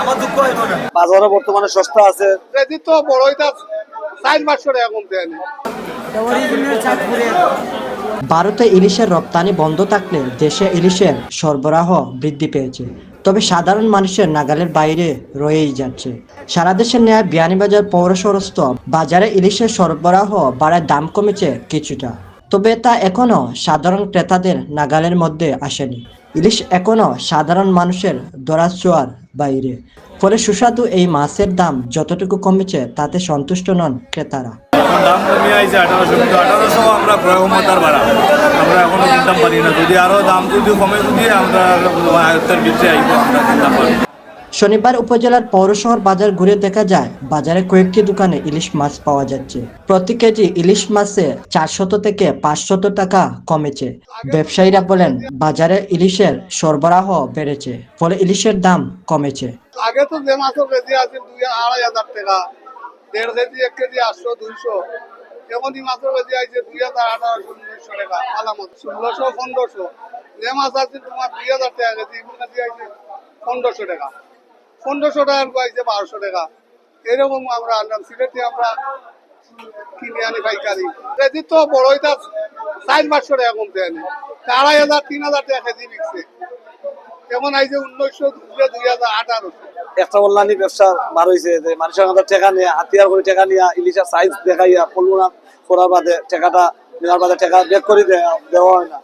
আমার দুঃখ হইব না বাজারে বর্তমানে সস্তা আছে। কেজি তো বড়ইটা চার পাঁচশো টাকা কমতে আনি ভারতে ইলিশের রপ্তানি বন্ধ থাকলে দেশে ইলিশের সরবরাহ বৃদ্ধি পেয়েছে। তবে সাধারণ মানুষের নাগালের বাইরে রয়েই যাচ্ছে। সারা দেশের ন্যায় বিয়ানীবাজার পৌরসরস্থ বাজারে ইলিশের সরবরাহ বাড়ায় দাম কমেছে কিছুটা। তবে তা এখনও সাধারণ ক্রেতাদের নাগালের মধ্যে আসেনি। ইলিশ এখনও সাধারণ মানুষের দরাছোয়ার বাইরে। ফলে সুস্বাদু এই মাছের দাম যতটুকু কমেছে, তাতে সন্তুষ্ট নন ক্রেতারা। দাম আমরা আমরা এখনও দাম যদি আরও দাম যদি কমে, যদি আমরা আয়ত্তের আমরা শনিবার উপজেলার পৌরশহর বাজার ঘুরে দেখা যায়, বাজারে কয়েকটি দোকানে ইলিশ মাছ পাওয়া যাচ্ছে। প্রতি কেজি ইলিশ মাছে চারশত থেকে পাঁচশত টাকা কমেছে। ব্যবসায়ীরা বলেন, বাজারে ইলিশের সরবরাহ বেড়েছে, ফলে ইলিশের দাম কমেছে। আগে তো যে মাছের কেজি আছে দুই আড়াই হাজার টাকা। দেড় কেজি, এক কেজি, আটশো, দুইশো। এখন এই মাছের কেজি আছে দুই হাজার আঠারোশো, উনিশশো টাকা মতো ষোলোশো, পনেরোশো। যে মাছ আছে তোমার দুই হাজার টাকা কেজি এগুলো কেজি আছে পনেরোশো টাকা। পনেরোশো টাকার আছে বারোশো টাকা। এরকম আমরা আনলাম। সিলেটে আমরা কিনে আনি পাইকারি। কেজি তো বড়ইটা চার পাঁচশো টাকা কমতে আনি। আড়াই হাজার, তিন হাজার টাকা কেজি বিকছে। কেমন আইছে উনিশশো দুই হাজার, আঠারোশো। একটা অনলাইন ব্যবসা বার হয়েছে যে মানুষের কাছে টাকা নিয়ে, হাতিয়ার করে টাকা নিয়ে ইলিশের সাইজ দেখাইয়া ফলগুনা করার বাদে টাকাটা নেওয়ার বাদে টাকা বের করে দেওয়া হয় না।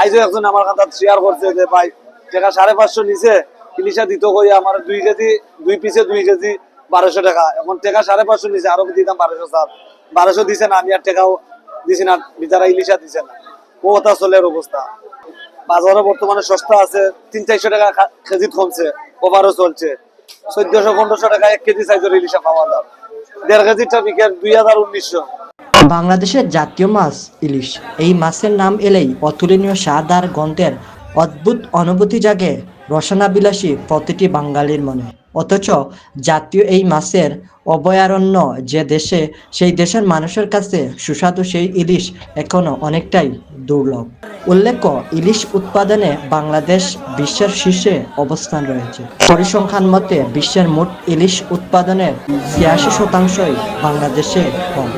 আইজও একজন আমার কাছে শেয়ার করছে যে, ভাই, টাকা সাড়ে পাঁচশো নিচে ইলিশা দিত কই আমার দুই কেজি, দুই পিসে দুই কেজি বারোশো টাকা। এখন টাকা সাড়ে পাঁচশো নিচে আরও দিতাম বারোশো স্যার। বারোশো দিছে না, আমি আর টাকাও দিছি না বিচারা ইলিশা দিছে না। ও কথা চলের অবস্থা। বাজারে বর্তমানে সস্তা আছে, তিন চারশো টাকা কেজি কমছে, ওভারও চলছে। চোদ্দশো, পনেরোশো টাকা এক কেজি সাইজের ইলিশা পাওয়া যায়। দেড় কেজিটা বিকেল দুই হাজার উনিশশো। বাংলাদেশের জাতীয় মাছ, ইলিশ। এই মাছের নাম এলেই অতুলনীয় স্বাদ আর গন্ধের অদ্ভুত অনুভূতি জাগে রসনাবিলাসী প্রতিটি বাঙালির মনে। অথচ জাতীয় এই মাছের অভয়ারণ্য যে দেশে, সেই দেশের মানুষের কাছে সুস্বাদু সেই ইলিশ এখনও অনেকটাই দুর্লভ। উল্লেখ্য, ইলিশ উৎপাদনে বাংলাদেশ বিশ্বের শীর্ষে অবস্থান রয়েছে। পরিসংখ্যান মতে, বিশ্বের মোট ইলিশ উৎপাদনের ছিয়াশি শতাংশই বাংলাদেশে কম।